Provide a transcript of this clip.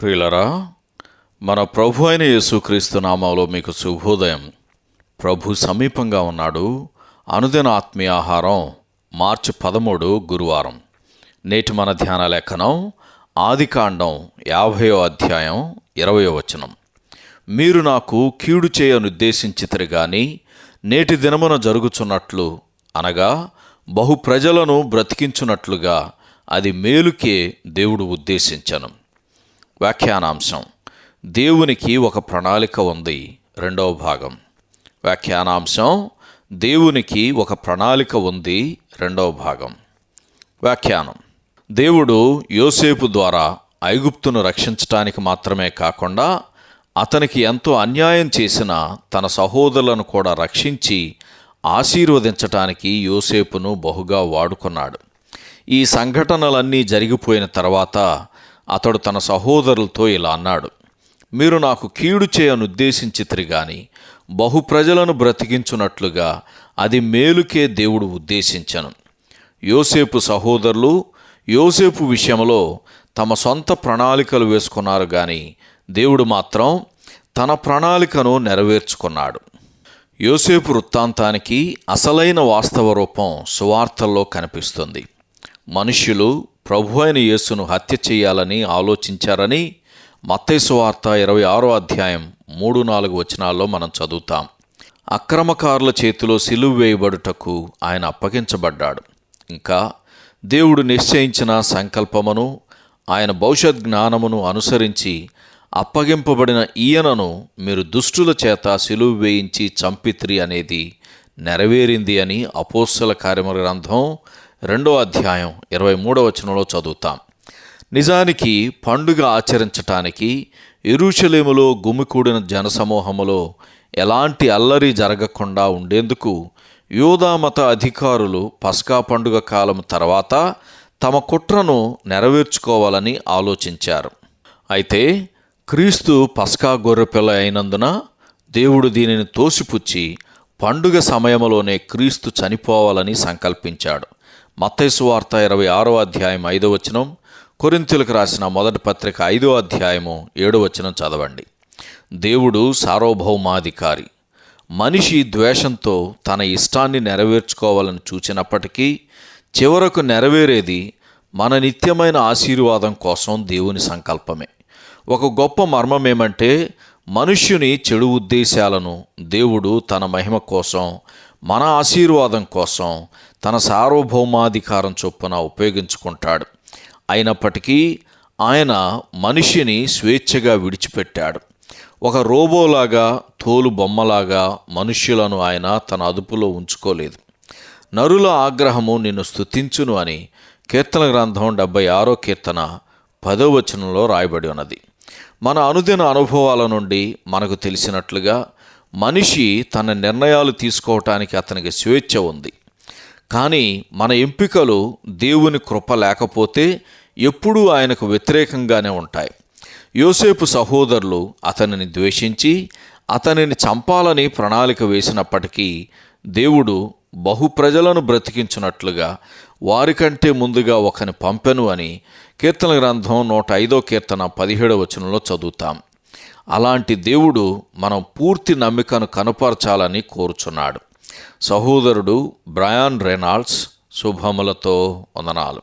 ప్రియులరా మన ప్రభు అయిన యేసుక్రీస్తు నామంలో మీకు శుభోదయం. ప్రభు సమీపంగా ఉన్నాడు. అనుదిన ఆత్మీయ ఆహారం మార్చి పదమూడు గురువారం. నేటి మన ధ్యాన లేఖనం ఆదికాండం యాభయో అధ్యాయం ఇరవయో వచనం. మీరు నాకు కీడు చేయనుద్దేశించితిరి గాని నేటి దినమున జరుగుచున్నట్లు అనగా బహు ప్రజలను బ్రతికించున్నట్లుగా అది మేలుకే దేవుడు ఉద్దేశించను. వ్యాఖ్యానాంశం. దేవునికి ఒక ప్రణాళిక ఉంది. రెండవ భాగం. వ్యాఖ్యానాంశం దేవునికి ఒక ప్రణాళిక ఉంది. రెండవ భాగం. వ్యాఖ్యానం. దేవుడు యోసేపు ద్వారా ఐగుప్తును రక్షించటానికి మాత్రమే కాకుండా అతనికి ఎంతో అన్యాయం చేసిన తన సహోదరులను కూడా రక్షించి ఆశీర్వదించటానికి యోసేపును బహుగా వాడుకున్నాడు. ఈ సంఘటనలన్నీ జరిగిపోయిన తర్వాత అతడు తన సహోదరులతో ఇలా అన్నాడు మీరు నాకు కీడు చేయనుద్దేశించితిరి గాని బహు ప్రజలను బ్రతికించున్నట్లుగా అది మేలుకే దేవుడు ఉద్దేశించను. యోసేపు సహోదరులు యోసేపు విషయంలో తమ సొంత ప్రణాళికలు వేసుకున్నారు కానీ దేవుడు మాత్రం తన ప్రణాళికను నెరవేర్చుకున్నాడు. యోసేపు వృత్తాంతానికి అసలైన వాస్తవ రూపం సువార్తల్లో కనిపిస్తుంది. మనుష్యులు ప్రభు అయిన యేసును హత్య చేయాలని ఆలోచించారని మత్తేశ్వార్త వార్త ఇరవై ఆరో అధ్యాయం మూడు నాలుగు వచనాల్లో మనం చదువుతాం. అక్రమకారుల చేతిలో సిలువ వేయబడుటకు ఆయన అప్పగించబడ్డాడు. ఇంకా దేవుడు నిశ్చయించిన సంకల్పమును ఆయన భవిష్యత్ జ్ఞానమును అనుసరించి అప్పగింపబడిన ఈయనను మీరు దుష్టుల చేత సిలువు వేయించి చంపిత్రి అనేది నెరవేరింది అని అపోස්සల కార్యముల గ్రంథం రెండో అధ్యాయం ఇరవై మూడవ వచనంలో చదువుతాం. నిజానికి పండుగ ఆచరించటానికి ఎరుషలేములో గుమికూడిన జనసమూహములో ఎలాంటి అల్లరి జరగకుండా ఉండేందుకు యోధామత అధికారులు పస్కా పండుగ కాలం తర్వాత తమ కుట్రను నెరవేర్చుకోవాలని ఆలోచించారు. అయితే క్రీస్తు పస్కా గొర్రెపిల్ల అయినందున దేవుడు దీనిని తోసిపుచ్చి పండుగ సమయంలోనే క్రీస్తు చనిపోవాలని సంకల్పించాడు. మత్తైసు వార్త ఇరవై ఆరో అధ్యాయం ఐదో వచనం కొరింతలకు రాసిన మొదటి పత్రిక ఐదో అధ్యాయము ఏడో వచనం చదవండి. దేవుడు సార్వభౌమాధికారి. మనిషి ద్వేషంతో తన ఇష్టాన్ని నెరవేర్చుకోవాలని చూచినప్పటికీ చివరకు నెరవేరేది మన నిత్యమైన ఆశీర్వాదం కోసం దేవుని సంకల్పమే. ఒక గొప్ప మర్మం ఏమంటే మనుష్యుని చెడు ఉద్దేశాలను దేవుడు తన మహిమ కోసం మన ఆశీర్వాదం కోసం తన సార్వభౌమాధికారం చొప్పున ఉపయోగించుకుంటాడు. అయినప్పటికీ ఆయన మనిషిని స్వేచ్ఛగా విడిచిపెట్టాడు. ఒక రోబోలాగా తోలు బొమ్మలాగా మనుష్యులను ఆయన తన అదుపులో ఉంచుకోలేదు. నరుల ఆగ్రహము నిన్ను స్తుతించును అని కీర్తన గ్రంథం డెబ్బై ఆరో కీర్తన పదో వచనంలో రాయబడి ఉన్నది. మన అనుదిన అనుభవాల నుండి మనకు తెలిసినట్లుగా మనిషి తన నిర్ణయాలు తీసుకోవటానికి అతనికి స్వేచ్ఛ ఉంది. కానీ మన ఎంపికలు దేవుని కృప లేకపోతే ఎప్పుడూ ఆయనకు వ్యతిరేకంగానే ఉంటాయి. యోసేపు సహోదరులు అతనిని ద్వేషించి అతనిని చంపాలని ప్రణాళిక వేసినప్పటికీ దేవుడు బహు ప్రజలను బ్రతికించున్నట్లుగా వారికంటే ముందుగా ఒకని పంపెను అని కీర్తన గ్రంథం నూట ఐదో కీర్తన పదిహేడవ వచనంలో చదువుతాం. అలాంటి దేవుడు మనం పూర్తి నమ్మికను కనపరచాలని కోరుచున్నాడు. సహోదరుడు బ్రయాన్ రెనాల్డ్స్ శుభములతో వందనాలు.